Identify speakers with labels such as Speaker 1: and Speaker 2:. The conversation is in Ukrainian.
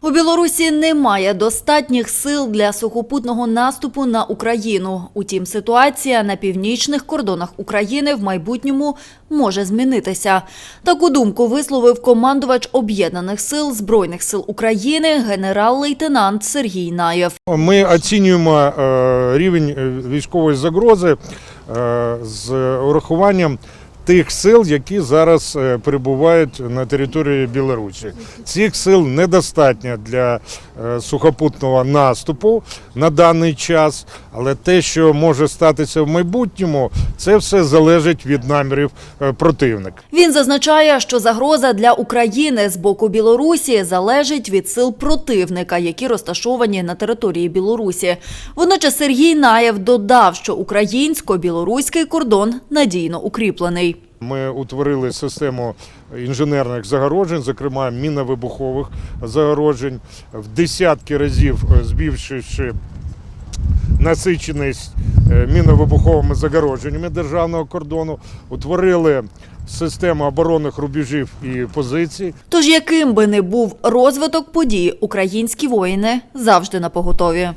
Speaker 1: У Білорусі немає достатніх сил для сухопутного наступу на Україну. Утім, ситуація на північних кордонах України в майбутньому може змінитися. Таку думку висловив командувач об'єднаних сил збройних сил України генерал-лейтенант Сергій Наєв.
Speaker 2: Ми оцінюємо е, рівень е, військової загрози е, з урахуванням тих сил, які зараз е, перебувають на території Білорусі. Цих сил недостатньо для е, сухопутного наступу на даний час, але те, що може статися в майбутньому, це все залежить від намірів е, противника.
Speaker 1: Він зазначає, що загроза для України з боку Білорусі залежить від сил противника, які розташовані на території Білорусі. Водночас Сергій Наєв додав, що українсько-білоруський кордон надійно укріплений.
Speaker 2: Ми утворили систему інженерних загороджень, зокрема міновибухових загороджень, в десятки разів збільшивши насиченість е, міновибуховими загородженнями державного кордону, утворили систему оборонних рубежів і позицій.
Speaker 1: Тож яким би не був розвиток подій, українські воїни завжди на поготові.